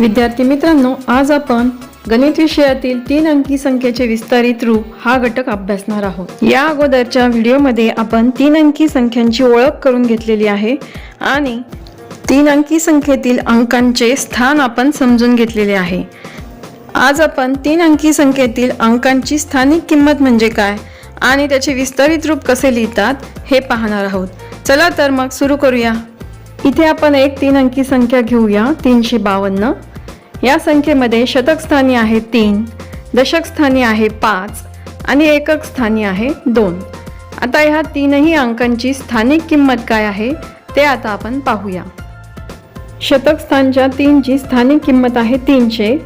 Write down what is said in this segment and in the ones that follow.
विद्यार्थी मित्रांनो आज आपण गणित विषयातील तीन अंकी संख्येचे विस्तारित रूप हा घटक अभ्यासणार आहोत. या अगोदरच्या व्हिडिओमध्ये आपण तीन अंकी संख्यांची ओळख करून घेतलेली आहे आणि तीन अंकी संख्येतील अंकांचे स्थान आपण समजून घेतलेले आहे. आज आपण तीन अंकी संख्येतील अंकांची स्थानिक किंमत म्हणजे काय आणि त्याचे विस्तारित रूप कसे लिहितात हे पाहणार आहोत. चला तर मग सुरू करूया. इथे आपण एक तीन अंकी संख्या घेऊया तीनशे बावन्न. या संख्येमध्ये शतकस्थानी आहे तीन दशकस्थानी आहे पाच आणि एकक स्थानी आहे दोन. आता ह्या तीनही अंकांची स्थानिक किंमत काय आहे ते आता आपण पाहूया. शतकस्थानच्या तीनची स्थानिक किंमत आहे तीनशे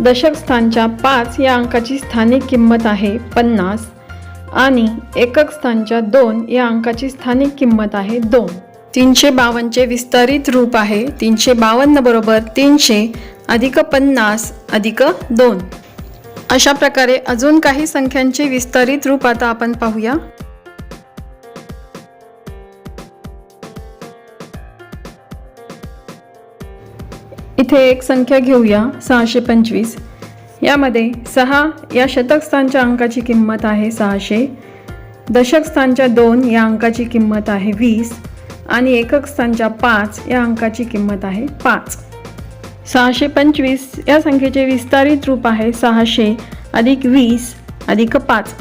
दशकस्थानच्या पाच या अंकाची स्थानिक किंमत आहे पन्नास आणि एकक स्थानच्या दोन या अंकाची स्थानिक किंमत आहे दोन. तीनशे बावन्नचे विस्तारित रूप आहे. तीनशे बावन्न बरोबर तीनशे अधिक पन्नास अधिक दोन. अशा प्रकारे अजून काही संख्यांचे विस्तारित रूप आता आपण पाहूया. इथे एक संख्या घेऊया सहाशे पंचवीस. यामध्ये सहा या शतकस्थानच्या अंकाची किंमत आहे सहाशे. दशकस्थानच्या दोन या अंकाची किंमत आहे वीस. आणि एकक स्थानच्या पाच या अंकाची किंमत आहे पाच. सहाशे पंचवीस या संख्येचे विस्तारित रूप आहे सहाशे अधिक वीस अधिक पाच.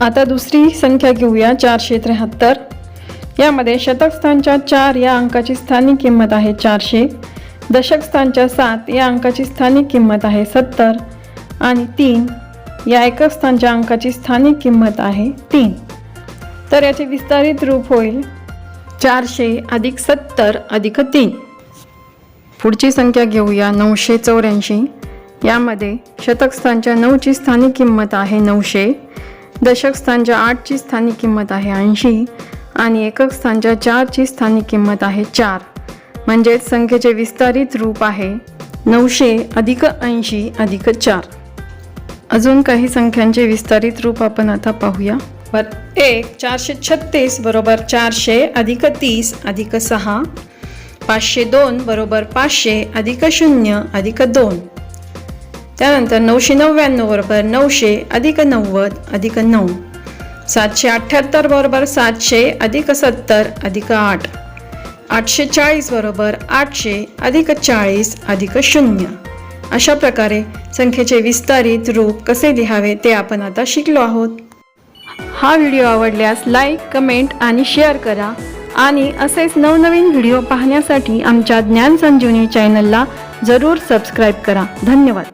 आता दुसरी संख्या घेऊया चारशे त्र्याहत्तर. यामध्ये शतकस्थानच्या चार या अंकाची स्थानिक किंमत आहे चारशे. दशकस्थानच्या सात या अंकाची स्थानिक किंमत आहे सत्तर. आणि तीन या एकक स्थानच्या अंकाची स्थानिक किंमत आहे तीन. तर याचे विस्तारित रूप होईल चारशे अधिक सत्तर अधिक तीन. पुढची संख्या घेऊया नऊशे चौऱ्याऐंशी. यामध्ये शतकस्थानच्या नऊची स्थानिक किंमत आहे नऊशे दशकस्थानच्या आठची स्थानिक किंमत आहे ऐंशी आणि एकक स्थानच्या चारची स्थानिक किंमत आहे चार. म्हणजेच संख्येचे विस्तारित रूप आहे नऊशे अधिक ऐंशी अधिक चार. अजून काही संख्यांचे विस्तारित रूप आपण आता पाहूया. बर एक चारशे छत्तीस बरोबर चारशे अधिक तीस अधिक सहा. पाचशे दोन बरोबर पाचशे अधिक शून्य अधिक दोन. त्यानंतर नऊशे नव्याण्णव बरोबर नऊशे अधिक नव्वद अधिक नऊ. सातशे अठ्ठ्याहत्तर बरोबर सातशे अधिक सत्तर अधिक आठ. आठशे चाळीस बरोबर आठशे अधिक चाळीस अधिक शून्य. अशा प्रकारे संख्येचे विस्तारित रूप कसे लिहावे ते आपण आता शिकलो आहोत. हा व्हिडिओ आवडल्यास लाईक कमेंट आणि शेअर करा. आणि असेच नवनवीन व्हिडिओ पाहण्यासाठी आमच्या ज्ञान संजीवनी चॅनलला जरूर सबस्क्राईब करा. धन्यवाद.